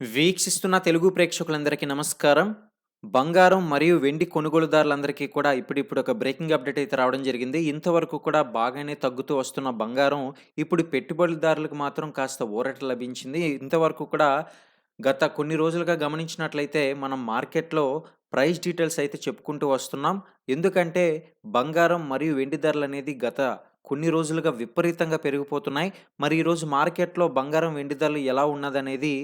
వీక్షిస్తున్న తెలుగు ప్రేక్షకులందరికీ నమస్కారం. బంగారం మరియు వెండి కొనుగోలుదారులందరికీ కూడా ఇప్పుడిప్పుడు ఒక బ్రేకింగ్ అప్డేట్ అయితే రావడం జరిగింది. ఇంతవరకు కూడా బాగానే తగ్గుతూ వస్తున్న బంగారం ఇప్పుడు పెట్టుబడిదారులకు మాత్రం కాస్త ఊరట లభించింది. ఇంతవరకు కూడా గత కొన్ని రోజులుగా గమనించినట్లయితే మనం మార్కెట్‌లో ప్రైస్ డీటెయిల్స్ అయితే చెప్పుకుంటూ వస్తున్నాం. ఎందుకంటే బంగారం మరియు వెండి ధరలు అనేది గత కొన్ని రోజులుగా విపరీతంగా పెరిగిపోతున్నాయి. మరి ఈరోజు మార్కెట్‌లో బంగారం, వెండి ధరలు ఎలా ఉన్నదనేది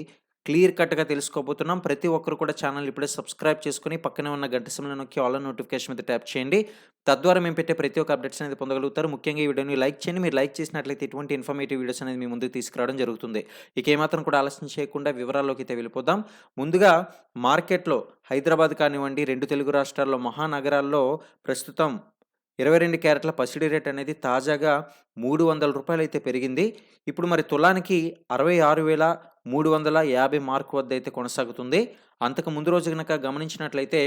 క్లియర్ కట్‌గా తెలుసుకోబోతున్నాం. ప్రతి ఒక్కరు కూడా ఛానల్ ఇప్పుడే సబ్స్క్రైబ్ చేసుకొని పక్కనే ఉన్న గంట సమయంలో నొక్కి ఆల్ నోటిఫికేషన్ మీద ట్యాప్ చేయండి. తద్వారా మేము పెట్టే ప్రతి ఒక్క అప్డేట్స్ అనేది పొందగలుగుతారు. ముఖ్యంగా ఈ వీడియోని లైక్ చేయండి. మీరు లైక్ చేసినట్లయితే ఇటువంటి ఇన్ఫర్మేటివ్ వీడియోస్ అనేది మీ ముందుకు తీసుకురావడం జరుగుతుంది. ఇక ఏమాత్రం కూడా ఆలస్యం చేయకుండా వివరాల్లోకి అయితే వెళ్ళిపోదాం. ముందుగా మార్కెట్‌లో హైదరాబాద్ కానివ్వండి, రెండు తెలుగు రాష్ట్రాల్లో మహానగరాల్లో ప్రస్తుతం 22 క్యారెట్ల పసిడి రేట్ అనేది తాజాగా మూడు వందల రూపాయలు అయితే పెరిగింది. ఇప్పుడు మరి తులానికి అరవై ఆరు వేల 66,350 మార్క్ వద్ద అయితే కొనసాగుతుంది. అంతకు ముందు రోజు కనుక గమనించినట్లయితే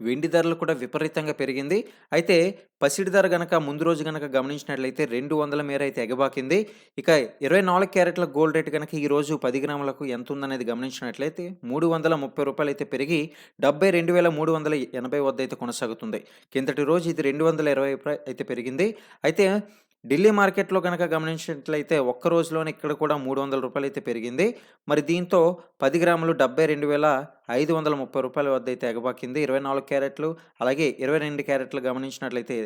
వెండి ధరలు కూడా విపరీతంగా పెరిగింది. అయితే పసిడి ధర గనక ముందు రోజు గనక గమనించినట్లయితే 200 మేర అయితే ఎగబాకింది. ఇక 24 క్యారెట్ల గోల్డ్ రేట్ కనుక ఈరోజు పది గ్రాములకు ఎంత ఉందనేది గమనించినట్లయితే మూడు వందల ముప్పై రూపాయలు అయితే పెరిగి 72,380 వద్ద అయితే కొనసాగుతుంది. కిందటి రోజు ఇది 220 రూపాయ అయితే పెరిగింది. అయితే ఢిల్లీ మార్కెట్‌లో కనుక గమనించినట్లయితే ఒక్క రోజులోనే ఇక్కడ కూడా మూడు వందల రూపాయలు అయితే పెరిగింది. మరి దీంతో పది గ్రాములు 72,530 వద్ద అయితే ఎగబాకింది. 24 క్యారెట్లు అలాగే 22 క్యారెట్లు గమనించినట్లయితే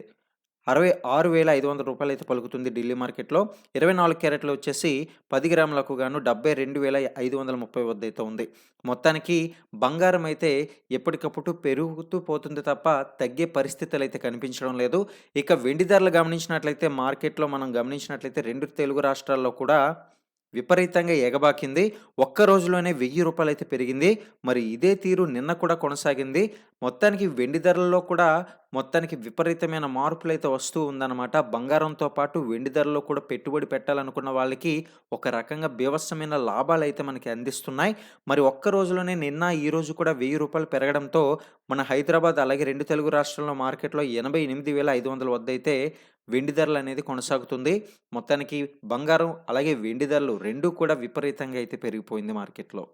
అరవై ఆరు వేల ఐదు వందల రూపాయలు అయితే పలుకుతుంది ఢిల్లీ మార్కెట్‌లో. 24 క్యారెట్లు వచ్చేసి పది గ్రాములకు గాను 72,530 వద్ద అయితే ఉంది. మొత్తానికి బంగారం అయితే ఎప్పటికప్పుడు పెరుగుతూ పోతుంది తప్ప తగ్గే పరిస్థితులైతే కనిపించడం లేదు. ఇక వెండి ధరలు గమనించినట్లయితే మార్కెట్‌లో మనం గమనించినట్లయితే రెండు తెలుగు రాష్ట్రాల్లో కూడా విపరీతంగా ఎగబాకింది. ఒక్క రోజులోనే వెయ్యి 1000 అయితే పెరిగింది. మరి ఇదే తీరు నిన్న కూడా కొనసాగింది. మొత్తానికి వెండి ధరల్లో కూడా మొత్తానికి విపరీతమైన మార్పులు అయితే వస్తూ ఉందన్నమాట. బంగారంతో పాటు వెండి ధరలో కూడా పెట్టుబడి పెట్టాలనుకున్న వాళ్ళకి ఒక రకంగా బీభత్సమైన అయితే మనకి అందిస్తున్నాయి. మరి ఒక్క రోజులోనే నిన్న, ఈరోజు కూడా వెయ్యి రూపాయలు పెరగడంతో మన హైదరాబాద్ అలాగే రెండు తెలుగు రాష్ట్రాల్లో మార్కెట్‌లో 88,500 వద్ద అయితే వెండి ధరలు అనేది కొనసాగుతుంది. మొత్తానికి బంగారం అలాగే వెండి ధరలు రెండూ కూడా విపరీతంగా అయితే పెరిగిపోయింది మార్కెట్‌లో.